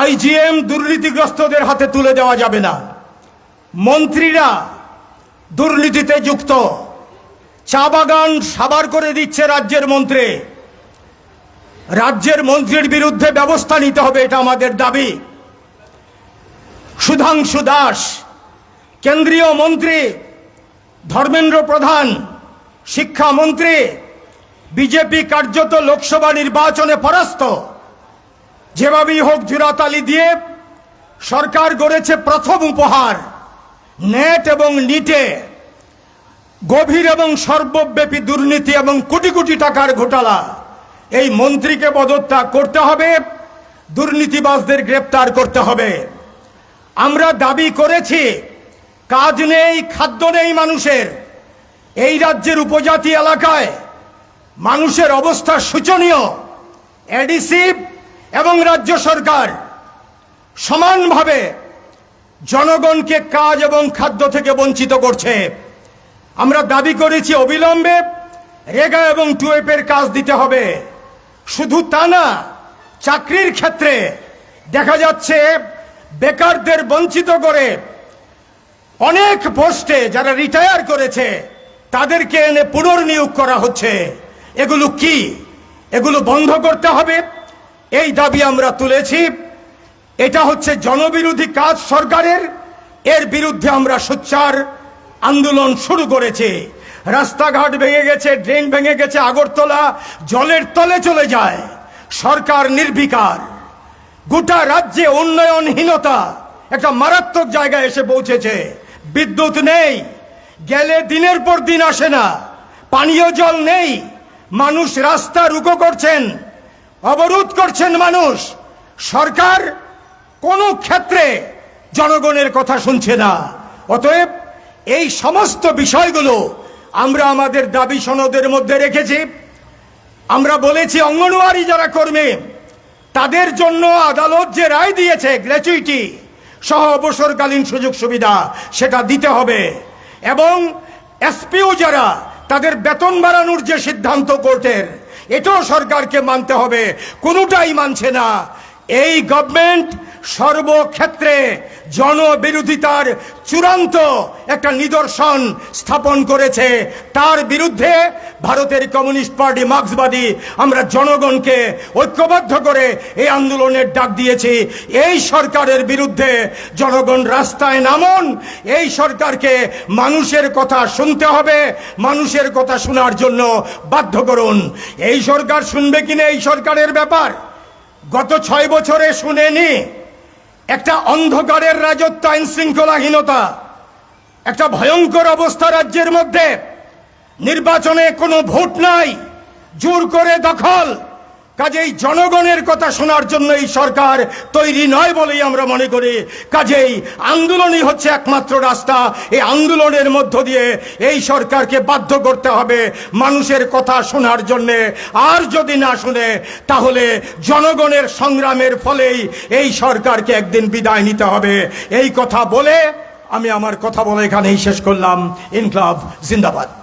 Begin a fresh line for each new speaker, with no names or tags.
IgM দুর্নীতিগ্রস্তদের হাতে তুলে দেওয়া যাবে না। মন্ত্রীরা দুর্নীতিতে যুক্ত। চা বাগান সাবার করে দিচ্ছে রাজ্যের মন্ত্রী। রাজ্যের মন্ত্রীর বিরুদ্ধে ব্যবস্থা নিতে হবে, এটা আমাদের দাবি। সুধাংশু দাস, কেন্দ্রীয় মন্ত্রী। ধর্মেন্দ্র প্রধান, শিক্ষামন্ত্রী। বিজেপি কার্যত লোকসভা নির্বাচনে পরাস্ত। যেভাবেই হোক জুরাতালি দিয়ে সরকার গড়েছে প্রথম উপহার, নেট এবং নিটে। গভীর এবং সর্বব্যাপী দুর্নীতি এবং কোটি কোটি টাকার ঘোটালা। এই মন্ত্রীকে পদত্যাগ করতে হবে, দুর্নীতিবাজদের গ্রেপ্তার করতে হবে। আমরা দাবি করেছি, কাজ নেই, খাদ্য নেই মানুষের। এই রাজ্যের উপজাতি এলাকায় মানুষের অবস্থা শোচনীয়। এডিসি এবং রাজ্য সরকার সমানভাবে জনগণকে কাজ এবং খাদ্য থেকে বঞ্চিত করছে। আমরা দাবি করেছি অবিলম্বে রেগা এবং টুয়েপের কাজ দিতে হবে। শুধু তা না, চাকরির ক্ষেত্রে দেখা যাচ্ছে বেকারদের বঞ্চিত করে অনেক পোস্টে যারা রিটায়ার করেছে, তাদেরকে এনে পুনর্নিয়োগ করা হচ্ছে। এগুলো কি? এগুলো বন্ধ করতে হবে। এই দাবি আমরা তুলেছি। এটা হচ্ছে জনবিরোধী কাজ সরকারের। এর বিরুদ্ধে আমরা সোচ্চার। আন্দোলন শুরু করেছি। রাস্তাঘাট ভেঙে গেছে, ড্রেন ভেঙে গেছে, আগরতলা জলের তলে চলে যায়। সরকার নির্বিকার। গোটা রাজ্যে উন্নয়নহীনতা। একটা মারাত্মক জায়গায় এসে পৌঁছেছে। বিদ্যুৎ নেই। গেলে দিনের পর দিন আসে না। পানীয় জল নেই। মানুষ রাস্তা রুকো করছেন। অবরোধ করছেন মানুষ। সরকার কোনো ক্ষেত্রে জনগণের কথা শুনছে না। অতএব এই সমস্ত বিষয়গুলো আমরা আমাদের দাবি সনদের মধ্যে রেখেছি। আমরা বলেছি, অঙ্গনওয়াড়ি যারা কর্মী, তাদের জন্য আদালত যে রায় দিয়েছে, গ্র্যাচুইটি সহ অবসরকালীন সুযোগ সুবিধা, সেটা দিতে হবে। এবং এসপিও যারা, তাদের বেতন বাড়ানোর যে সিদ্ধান্ত কোর্টের এটাও সরকারকে মানতে হবে কোনোটাই মানছে না। এই গভর্নমেন্ট সর্বক্ষেত্রে জনবিরোধিতার চূড়ান্ত একটা নিদর্শন স্থাপন করেছে। তার বিরুদ্ধে ভারতের কমিউনিস্ট পার্টি মার্ক্সবাদী, আমরা জনগণকে ঐক্যবদ্ধ করে এই আন্দোলনের ডাক দিয়েছি। এই সরকারের বিরুদ্ধে জনগণ রাস্তায় নামুন। এই সরকারকে মানুষের কথা শুনতে হবে, মানুষের কথা শোনার জন্য বাধ্য করুন। এই সরকার শুনবে কিনা এই সরকারের ব্যাপার? গত ছয় বছরে শুনেনি। একটা অন্ধকারের রাজত্ব আইন শৃঙ্খলাহীনতা একটা ভয়ঙ্কর অবস্থা রাজ্যের মধ্যে। নির্বাচনে কোনো ভোট নাই, জোর করে দখল। কাজেই জনগণের কথা শোনার জন্য এই সরকার তৈরি নয় বলেই আমরা মনে করি। কাজেই আন্দোলনই হচ্ছে একমাত্র রাস্তা। এই আন্দোলনের মধ্য দিয়ে এই সরকারকে বাধ্য করতে হবে মানুষের কথা শোনার জন্যে। আর যদি না শুনে, তাহলে জনগণের সংগ্রামের ফলেই এই সরকারকে একদিন বিদায় নিতে হবে। এই কথা বলে আমি আমার কথা বলে এখানেই শেষ করলাম। ইনকলাব জিন্দাবাদ।